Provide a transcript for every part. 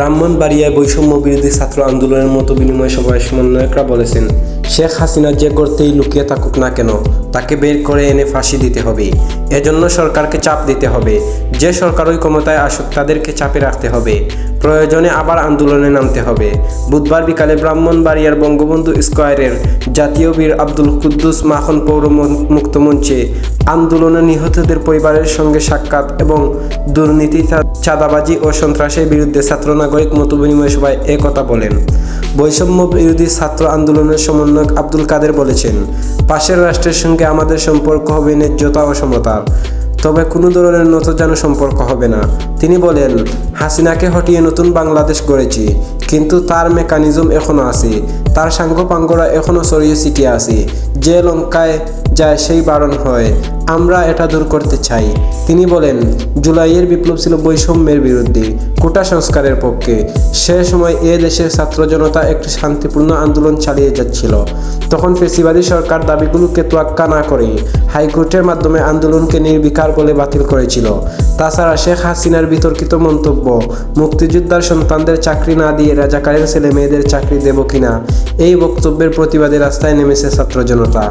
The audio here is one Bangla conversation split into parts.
ব্রাহ্মণবাড়িয়ায় বৈষম্য বিরোধী ছাত্র আন্দোলনের মতো বিনিময় সভায় সমন্বয়করা বলেছেন, শেখ হাসিনা যে গর্তেই লুকিয়ে থাকুক না কেন, তাকে বের করে এনে ফাঁসি দিতে হবে। এজন্য সরকারকে চাপ দিতে হবে। যে সরকার ওই ক্ষমতায় আসুক, তাদেরকে চাপে রাখতে হবে। প্রয়োজনে আবার আন্দোলনে নামতে হবে। বুধবার বিকালে ব্রাহ্মণবাড়িয়ার বঙ্গবন্ধু স্কয়ারের জাতীয় বীর আব্দুল কুদ্দুস মাখন পৌর মুক্ত মঞ্চে আন্দোলনে নিহতদের পরিবারের সঙ্গে সাক্ষাৎ এবং দুর্নীতি চাঁদাবাজি ও সন্ত্রাসের বিরুদ্ধে ছাত্র নাগরিক মত বিনিময় সভায় একথা বলেন। বৈষম্য বিরোধী ছাত্র আন্দোলনের সমন্বয়ক আব্দুল কাদের বলেছেন, পাশের রাষ্ট্রের সঙ্গে আমাদের সম্পর্ক হবে ন্যায্যতা ও সমতার। তবে কোনো ধরনের নতজানু সম্পর্ক হবে না। তিনি বলেন, হাসিনাকে হটিয়ে নতুন বাংলাদেশ গড়েছি, কিন্তু তার মেকানিজম এখনও আছে। তার সাঙ্গপাঙ্গরা এখনও ছড়িয়ে ছিটিয়ে আছে। যে লঙ্কায় যায় সেই বারণ হয়। আমরা এটা দূর করতে চাই। তিনি বলেন, জুলাইয়ের বিপ্লব ছিল বৈষম্যের বিরুদ্ধে, কোটা সংস্কারের পক্ষে। সে সময় এ দেশের ছাত্র জনতা একটি শান্তিপূর্ণ আন্দোলন চালিয়ে যাচ্ছিল। তখন ফেসিবাদী সরকার দাবিগুলোকে তোয়াক্কা না করে হাইকোর্টের মাধ্যমে আন্দোলনকে নির্বিকার বলে বাতিল করেছিল। তাছাড়া শেখ হাসিনার বিতর্কিত মন্তব্য, মুক্তিযোদ্ধার সন্তানদের চাকরি না দিয়ে রাজাকারের ছেলে মেয়েদের চাকরি দেব কিনা, এই বক্তব্যের প্রতিবাদে রাস্তায় নেমেছে ছাত্র জনতা।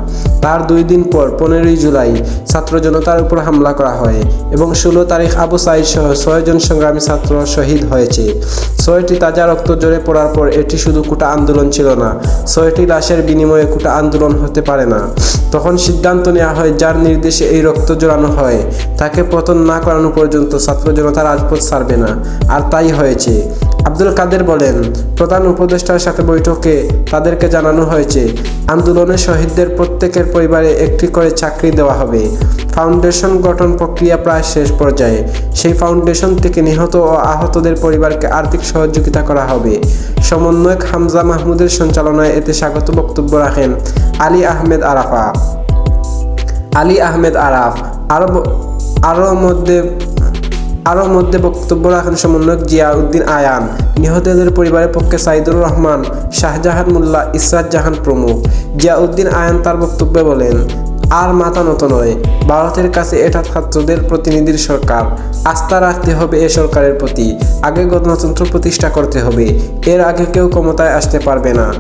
তার দুই দিন পর, পনেরোই জুলাই, ছাত্র জনতার উপর হামলা করা হয় এবং ষোলো তারিখ আবু সাইদ সহ ছয়জন সংগ্রামী ছাত্র শহীদ হয়েছে। ছয়টি তাজা রক্ত জড়ে পড়ার পর এটি শুধু কোটা আন্দোলন ছিল না, ছয়টি লাশের বিনিময়ে কোটা আন্দোলন হতে পারে না। তখন সিদ্ধান্ত নেওয়া হয় যার নির্দেশে এই রক্ত জড়ানো হয়। তাকে পতন না করানো পর্যন্ত ছাত্র জনতা রাজপথ ছাড়বে না। আর তাই হয়েছে। আব্দুল কাদের বলেন, প্রধান উপদেষ্টার সাথে বৈঠকে তাদেরকে জানানো হয়েছে, আন্দোলনে শহীদদের প্রত্যেকের পরিবারে একটি করে চাকরি দেওয়া হবে। ফাউন্ডেশন গঠন প্রক্রিয়া প্রায় শেষ পর্যায়ে। সেই ফাউন্ডেশন থেকে নিহত ও আহতদের পরিবারকে আর্থিক সহযোগিতা করা হবে। সমন্বয়ক হামজা মাহমুদের সঞ্চালনায় এতে স্বাগত বক্তব্য রাখেন আলী আহমেদ আরাফা। আলী আহমেদ আরাফ। আরও ব- আরও মধ্যে আরও মধ্যে বক্তব্য রাখেন সমন্বয়ক জিয়াউদ্দিন আয়ান। নিহতদের পরিবারের পক্ষে সাইদুর রহমান, শাহজাহান মোল্লা, ইসরাত জাহান প্রমুখ। জিয়াউদ্দিন আয়ান তার বক্তব্যে বলেন, আর মাথা নত নয়। ভারতের কাছে এটা ছাত্রদের প্রতিনিধির সরকার। আস্থা রাখতে হবে এ সরকারের প্রতি। আগে গণতন্ত্র প্রতিষ্ঠা করতে হবে। এর আগে কেউ ক্ষমতায় আসতে পারবে না।